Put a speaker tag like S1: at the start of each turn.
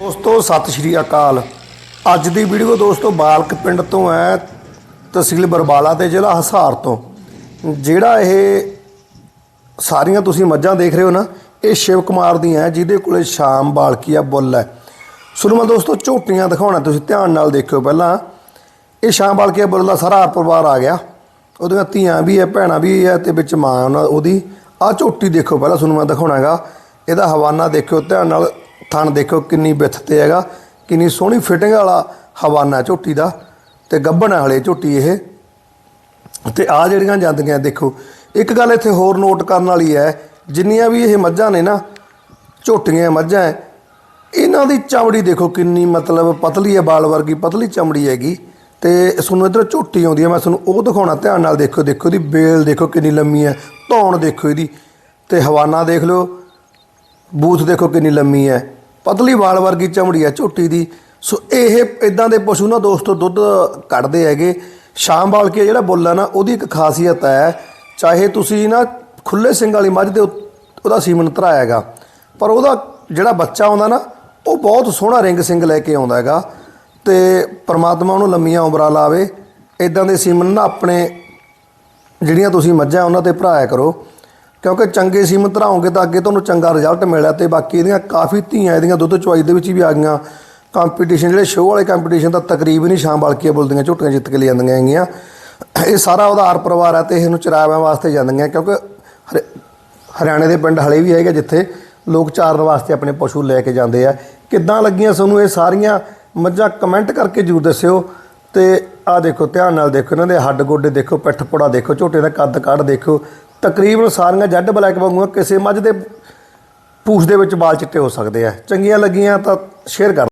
S1: ਦੋਸਤੋ, ਸਤਿ ਸ਼੍ਰੀ ਅਕਾਲ। ਅੱਜ ਦੀ ਵੀਡੀਓ ਦੋਸਤੋ ਬਾਲਕ ਪਿੰਡ ਤੋਂ ਹੈ, ਤਹਿਸੀਲ ਬਰਬਾਲਾ ਤੇ ਜ਼ਿਲ੍ਹਾ ਹਸਾਰ ਤੋਂ। ਜਿਹੜਾ ਇਹ ਸਾਰੀਆਂ ਤੁਸੀਂ ਮੱਝਾਂ ਦੇਖ ਰਹੇ ਹੋ ਨਾ, ਇਹ ਸ਼ਿਵ ਕੁਮਾਰ ਦੀਆਂ ਹੈ, ਜਿਹਦੇ ਕੋਲੇ ਸ਼ਾਮ ਬਾਲਕੀਆ ਬੁੱਲ ਹੈ। ਸੁਣੋ ਮੈਂ ਦੋਸਤੋ, ਝੋਟੀਆਂ ਦਿਖਾਉਣਾ, ਤੁਸੀਂ ਧਿਆਨ ਨਾਲ ਦੇਖਿਓ ਪਹਿਲਾਂ। ਇਹ ਸ਼ਾਮ ਬਾਲਕੀਆ ਬੁੱਲ ਦਾ ਸਾਰਾ ਪਰਿਵਾਰ ਆ ਗਿਆ। ਉਹਦੀਆਂ ਧੀਆਂ ਵੀ ਹੈ, ਭੈਣਾਂ ਵੀ ਹੈ ਤੇ ਵਿੱਚ ਮਾਂ ਉਹਨਾਂ ਉਹਦੀ। ਆਹ ਝੋਟੀ ਦੇਖੋ ਪਹਿਲਾਂ, ਤੁਹਾਨੂੰ ਮੈਂ ਦਿਖਾਉਣਾ ਹੈਗਾ ਇਹਦਾ ਹਵਾਨਾ ਦੇਖਿਓ, ਧਿਆਨ ਨਾਲ ਥਣ ਦੇਖੋ ਕਿੰਨੀ ਵਿੱਥ ਤੇ ਹੈਗਾ, ਕਿੰਨੀ ਸੋਹਣੀ ਫਿਟਿੰਗ ਵਾਲਾ ਹਵਾਨਾ ਝੋਟੀ ਦਾ ਤੇ ਗੱਭਣ ਵਾਲੇ ਝੋਟੀ ਇਹ। ਤੇ ਆ ਜਿਹੜੀਆਂ ਜਾਂਦੀਆਂ ਦੇਖੋ, ਇੱਕ ਗੱਲ ਇੱਥੇ ਹੋਰ ਨੋਟ ਕਰਨ ਵਾਲੀ ਹੈ, ਜਿੰਨੀਆਂ ਵੀ ਇਹ ਮੱਝਾਂ ਨੇ ਨਾ, ਝੋਟੀਆਂ ਮੱਝਾਂ ਇਹਨਾਂ ਦੀ ਚਮੜੀ ਦੇਖੋ ਕਿੰਨੀ ਮਤਲਬ ਪਤਲੀ ਹੈ, ਬਾਲ ਵਰਗੀ ਪਤਲੀ ਚਮੜੀ ਹੈਗੀ। ਤੇ ਤੁਹਾਨੂੰ ਇਧਰ ਝੋਟੀ ਆਉਂਦੀ ਹੈ, ਮੈਂ ਤੁਹਾਨੂੰ ਉਹ ਦਿਖਾਉਣਾ, ਧਿਆਨ ਨਾਲ ਦੇਖੋ ਦੇਖੋ ਇਹਦੀ ਬੇਲ ਦੇਖੋ ਕਿੰਨੀ ਲੰਮੀ ਹੈ, ਧੌਣ ਦੇਖੋ ਇਹਦੀ। ਤੇ ਹਵਾਨਾ ਦੇਖ ਲਓ, ਬੂਥ ਦੇਖੋ ਕਿੰਨੀ ਲੰਮੀ ਹੈ। ਪਤਲੀ ਵਾਲ ਵਰਗੀ ਚਮੜੀ ਹੈ ਝੋਟੀ ਦੀ। ਸੋ ਇਹ ਇਦਾਂ ਦੇ ਪਸ਼ੂ ਨਾ ਦੋਸਤੋ, ਦੁੱਧ ਕੱਢਦੇ ਹੈਗੇ। ਸ਼ਾਮ ਵਾਲ ਕੇ ਜਿਹੜਾ ਬੁੱਲ ਹੈ ਨਾ, ਉਹਦੀ ਇੱਕ ਖਾਸੀਅਤ ਹੈ, ਚਾਹੇ ਤੁਸੀਂ ਨਾ ਖੁੱਲੇ ਸਿੰਘ ਵਾਲੀ ਮੱਝ ਦੇ ਉਹਦਾ ਸੀਮਨ ਧਰਾਇਆ ਹੈਗਾ, ਪਰ ਉਹਦਾ ਜਿਹੜਾ ਬੱਚਾ ਆਉਂਦਾ ਨਾ, ਉਹ ਬਹੁਤ ਸੋਹਣਾ ਰਿੰਗ ਸਿੰਘ ਲੈ ਕੇ ਆਉਂਦਾ ਹੈਗਾ। ਤੇ ਪ੍ਰਮਾਤਮਾ ਉਹਨੂੰ ਲੰਮੀਆਂ ਉਮਰਾਂ ਲਾਵੇ। ਇਦਾਂ ਦੇ ਸੀਮਨ ਨਾ ਆਪਣੇ ਜਿਹੜੀਆਂ ਤੁਸੀਂ ਮੱਝਾਂ ਉਹਨਾਂ ਤੇ ਭਰਾਇਆ ਕਰੋ। ਕਿਉਂਕਿ ਚੰਗੇ ਸੀਮਨ ਧਰਾਓਗੇ ਤਾਂ ਅੱਗੇ ਤੁਹਾਨੂੰ ਚੰਗਾ ਰਿਜ਼ਲਟ ਮਿਲਿਆ ਤੇ ਬਾਕੀ ਇਹਦੀਆਂ ਕਾਫੀ ਧੀਆਂ ਇਹਦੀਆਂ ਦੁੱਧ ਚੁਆਈ ਦੇ ਵਿੱਚ ਵੀ ਆ ਗਈਆਂ। ਕੰਪੀਟੀਸ਼ਨ ਜਿਹੜੇ ਸ਼ੋਅ ਵਾਲੇ ਕੰਪੀਟੀਸ਼ਨ ਤਾਂ ਤਕਰੀਬਨ ਹੀ ਸ਼ਾਮ ਬਲਕੀਆਂ ਬੁਲਦੀਆਂ, ਝੋਟੀਆਂ ਜਿੱਤ ਕੇ ਲੈ ਜਾਂਦੀਆਂ ਹੈਗੀਆਂ। ਇਹ ਸਾਰਾ ਉਧਾਰ ਪਰਿਵਾਰ ਹੈ ਤੇ ਇਹਨੂੰ ਚਰਾਵਿਆਂ ਵਾਸਤੇ ਜਾਂਦੀਆਂ ਕਿਉਂਕਿ ਹਰਿ- ਹਰਿਆਣੇ ਦੇ ਪਿੰਡ ਹਲੇ ਵੀ ਹੈਗੇ ਜਿੱਥੇ ਲੋਕ ਚਾਰਨ ਵਾਸਤੇ ਆਪਣੇ ਪਸ਼ੂ ਲੈ ਕੇ ਜਾਂਦੇ ਆ। ਕਿੱਦਾਂ ਲੱਗੀਆਂ ਤੁਹਾਨੂੰ ਇਹ ਸਾਰੀਆਂ? ਮੱਝਾਂ ਕਮੈਂਟ ਕਰਕੇ ਜਰੂਰ ਦੱਸਿਓ। ਤੇ ਆਹ ਦੇਖੋ, ਧਿਆਨ ਨਾਲ ਦੇਖੋ ਇਹਨਾਂ ਦੇ ਹੱਡ ਗੋਡੇ ਦੇਖੋ, ਪਿੱਠ ਪੁੜਾ ਦੇਖੋ, ਝੋਟੇ ਦਾ ਕੱਦ ਕੱਢ ਦੇਖੋ। ਤਕਰੀਬਨ ਸਾਰੀਆਂ ਜੱਡ ਬਲੈਕ ਵਾਂਗੂਆਂ ਕਿਸੇ ਮੱਝ ਦੇ ਪੂਛ ਦੇ ਵਿੱਚ ਵਾਲ ਚਿੱਟੇ ਹੋ ਸਕਦੇ ਆ। ਚੰਗੀਆਂ ਲੱਗੀਆਂ ਤਾਂ ਸ਼ੇਅਰ ਕਰ